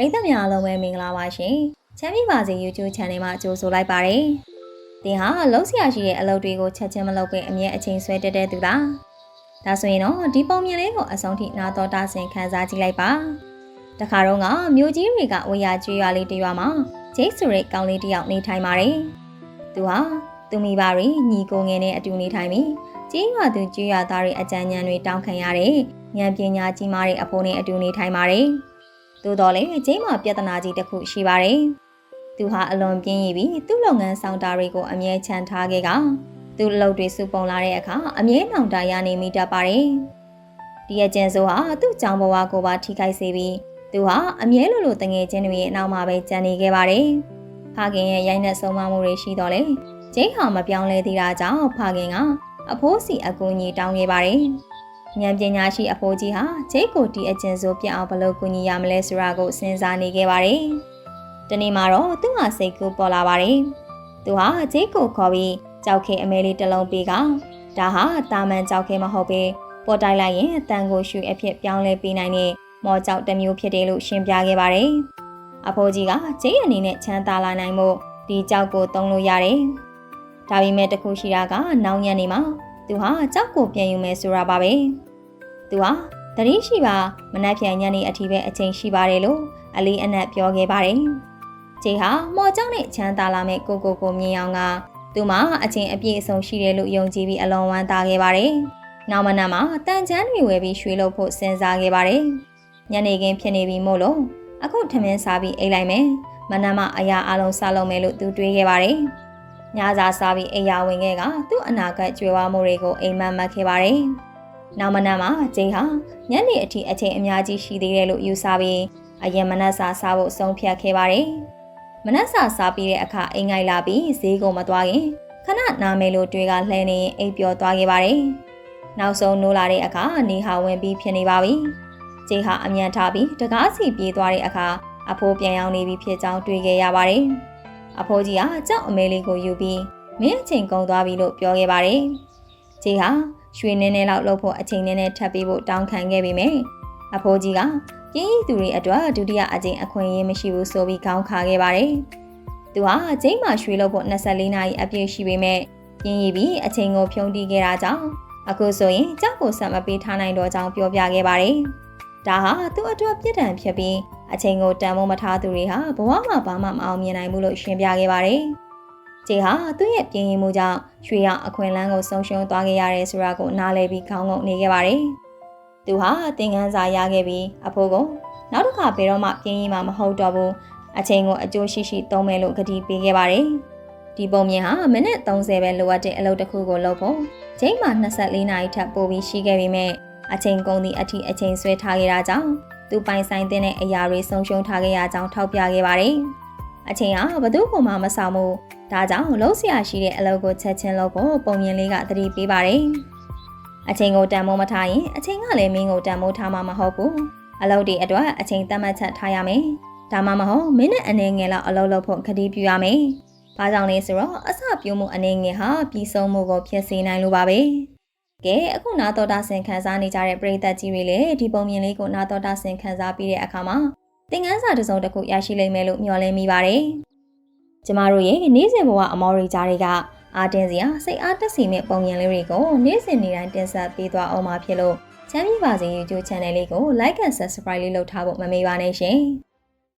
ပရိသတ်များအားလုံးပဲမင်္ဂလာပါရှင်ချမ်းမြေပါစေ YouTube Channel မှာကြိုဆိုလိုက်ပါတယ်တင်ဟာလုံးဆရာရှိတဲ့အလုပ်တွေကိုချက်ချင်းမလုပ်ပဲအမြဲအချိန်ဆွဲတက်တဲ့သူလားဒါဆိုရင်တော့ဒီပုံမြင်လေးကိုအဆုံးထိနာတော်တာဆင်ခန်းစားကြည့်လိုက်ပါတခါတော့ကမြို့ကြီးတွေကဝေယာကျွေးရွာလေးတစ်ရွာမှာဂျိတ်ဆိုတဲ့ကောင်လေးတစ်ယောက်နေထိုင်ပါတယ်သူဟာသူမိဘတွေညီကိုငယ်နဲ့အတူနေထိုင်ပြီးကြီးရွာသူကျွေးရွာသားတွေအကြံဉာဏ်တွေတောင်းခံရတဲ့ဉာဏ်ပညာကြီးမားတဲ့အဖိုးနဲ့အတူနေထိုင်ပါတယ် သို့တော်လည်းကျင်းမှာပြဿနာကြီးတစ်ခုရှိပါတယ်သူဟာအလွန်ပြင်းရည်ပြီးသူ့လုပ်ငန်းဆောင်တာတွေကိုအမြဲချန်ထားခဲ့ကသူ့အလုပ်တွေစုပုံလာတဲ့အခါအမြဲနှောင်တရနေမိတတ်ပါတယ်ဒီအကျဉ်ဆိုဟာသူ့ကြောင်ဘဝကိုပါထိခိုက်စေပြီးသူဟာအမြဲလိုလိုတငယ်ချင်းတွေရဲ့အနောက်မှာပဲကြံနေခဲ့ပါတယ်ဖခင်ရဲ့ရိုက်နှက်ဆုံးမမှုတွေရှိတော့လေကျင်းဟာမပြောင်းလဲသေးတာကြောင့်ဖခင်ကအဖိုးစီအကူအညီတောင်းခဲ့ပါတယ် ဉာဏ်ပညာရှိအဖိုးကြီးဟာဂျိတ်ကိုတီအကျဉ်ဆိုပြအောင်ဘယ်လိုကူညီရမလဲဆိုတာကိုစဉ်းစားနေခဲ့ပါတယ်။ဒီနေ့မှာတော့သူ့ဟာစိတ်ကူးပေါ်လာပါတယ်။သူဟာဂျိတ်ကိုခေါ်ပြီးကြောက်ခဲအမဲလေးတစ်လုံးပေးကဒါဟာတာမန်ကြောက်ခဲမဟုတ်ပဲပေါ်တိုက်လိုက်ရင်အတန်ကိုရှူအဖြစ်ပြောင်းလဲပေးနိုင်တဲ့မော်ကြောက်တစ်မျိုးဖြစ်တယ်လို့ရှင်းပြခဲ့ပါတယ်။အဖိုးကြီးကဂျိတ်အနေနဲ့ချမ်းသာလာနိုင်မှုဒီကြောက်ကိုသုံးလို့ရတယ်။ဒါပေမဲ့တခုရှိတာကနောက်ညနေမှာ သူဟာကြောက်ကိုပြန်ယူမယ်ဆိုတာပါပဲ။သူဟာတတိရှိပါမနှက်ဖြန်ညနေအထိပဲအချိန်ရှိပါတယ်လို့အလေးအနက်ပြောခဲ့ပါတယ်။ဂျေဟာမော်ကြောက်နဲ့ချမ်းသာလာမဲ့ကိုကိုကိုမြင်အောင်ကသူမအချိန်အပြည့်အစုံရှိတယ်လို့ယုံကြည်ပြီးအလွန်ဝမ်းသာခဲ့ပါတယ်။နောက်မနက်မှာတန်ချမ်းတွေဝယ်ပြီးရွှေလို့ဖို့စဉ်းစားခဲ့ပါတယ်။ညနေခင်းဖြစ်နေပြီမို့လို့အခုထမင်းစားပြီးအိတ်လိုက်မယ်။မနက်မှအရာအလုံးစားလုံးမယ်လို့သူတွေးခဲ့ပါတယ်။ ညစာစားပြီးအိယာဝင်ခဲ့ကသူ့အနာဂတ်ကြွယ်ဝမှုတွေကိုအိမ်မက်မှတ်ခဲ့ပါတယ်။နောက်မနက်မှာဂျိန်ဟာညနေအထိအချိန်အများကြီးရှိသေးတယ်လို့ယူဆပြီးအရင်မနက်စာစားဖို့ဆုံးဖြတ်ခဲ့ပါတယ်။မနက်စာစားပြီးတဲ့အခါအိမ်ငိုက်လာပြီးဈေးကုန်မသွားခင်ခဏနာမယ်လို့တွေကလှဲနေအိပ်ပျော်သွားခဲ့ပါတယ်။နောက်ဆုံးနိုးလာတဲ့အခါနေဟာဝင်ပြီးဖြစ်နေပါပြီ။ဂျိန်ဟာအမြန်ထားပြီးတကားစီပြေးသွားတဲ့အခါအဖိုးပြန်ရောက်နေပြီဖြစ်ကြောင်းတွေ့ခဲ့ရပါတယ်။ အဖိုးကြီးကကြောက်အမဲလေးကိုယူပြီးမင်းအချိန်ကုန်သွားပြီလို့ပြောခဲ့ပါတယ်။ဂျိန်ဟာရွှေနည်းနည်းလောက်လှုပ်ဖို့အချိန်နည်းနည်းထပ်ပေးဖို့တောင်းခံခဲ့ပေမယ့်အဖိုးကြီးကပြင်းရီသူတွေအတွက်ဒုတိယအကြိမ်အခွင့်အရေးမရှိဘူးဆိုပြီးခေါင်းခါခဲ့ပါတယ်။သူဟာကျိန်းမှာရွှေလို့ဖို့24နာရီအပြည့်ရှိပေမဲ့ပြင်းရီပြီးအချိန်ကိုဖြုံးတီးခဲ့တာကြောင့်အခုဆိုရင်ကြောက်ကိုဆက်မပေးထားနိုင်တော့ကြောင်းပြောပြခဲ့ပါတယ်။ဒါဟာသူ့အတွက်ပြစ်ဒဏ်ဖြစ်ပြီး အချိန်ကိုတန်ဖိုးမထားသူတွေဟာဘဝမှာဘာမှမအောင်မြင်နိုင်ဘူးလို့ရှင်းပြခဲ့ပါတယ်။ကျေဟာသူ့ရဲ့ပြင်းရင်မှုကြောင့်ရွှေရအခွင့်အလန်းကိုဆုံးရှုံးသွားခဲ့ရတယ်ဆိုတာကိုနားလည်ပြီးခေါင်းငုံနေခဲ့ပါတယ်။သူဟာသင်ခန်းစာရခဲ့ပြီးအဖိုးကနောက်တစ်ခါဘယ်တော့မှပြင်းရင်မှမဟုတ်တော့ဘူးအချိန်ကိုအကျိုးရှိရှိသုံးမယ်လို့ကတိပေးခဲ့ပါတယ်ဒီပုံမြင်ဟာမိနစ်30ပဲလိုအပ်တဲ့အလုပ်တစ်ခုကိုလုပ်ဖို့ချိန်မှ24နာရီထပ်ပို့ပြီးရှိခဲ့ပေမဲ့အချိန်ကုန်သည့်အထိအချိန်ဆွဲထားခဲ့တာကြောင့် သူပိုင်ဆိုင်တဲ့အရာတွေဆုံးရှုံးထားခဲ့ရကြောင်းထောက်ပြခဲ့ပါတယ်အချိန်ဟာဘသူ့ကိုမှမဆောင်ဘူးဒါကြောင့်လုံးဆရာရှိတဲ့အလုပ်ကိုချက်ချင်းလုပ်ဖို့ပုံမြင်လေးကသတိပေးပါတယ်အချိန်ကိုတန်မိုးမထားရင်အချိန်ကလည်းမင်းကိုတန်မိုးထားမှာမဟုတ်ဘူးအလုပ်တွေအတွက်အချိန်သတ်မှတ်ချက်ထားရမယ်ဒါမှမဟုတ်မင်းနဲ့အနေငယ်လောက်အလုပ်လုပ်ဖို့ခတိပြုရမယ်ဘာကြောင့်လဲဆိုတော့အစပြုံးမှုအနေငယ်ဟာပြီးဆုံးမှုကိုဖြစ်စေနိုင်လို့ပါပဲ ကဲအခုနာတော်တာဆင်ခန်းစားနေကြတဲ့ပရိသတ်ကြီးတွေလည်းဒီပုံမြင်လေးကိုနာတော်တာဆင်ခန်းစားပြီးတဲ့အခါမှာသင်ခန်းစာတစ်စုံတစ်ခုရရှိလိမ့်မယ်လို့မျှော်လင့်မိပါတယ်ကျမတို့ရဲ့နေ့စဉ်ဘဝအမော်ရီကြားတွေကအားတင်းစရာစိတ်အားတက်စီမဲ့ပုံမြင်လေးတွေကိုနေ့စဉ်နေ့တိုင်းတင်ဆက်ပေးသွားအောင်မှာဖြစ်လို့ချမ်းမြေပါစေ YouTube Channel လေးကို Like and Subscribe လေးလုပ်ထားဖို့မမေ့ပါနဲ့ရှင်။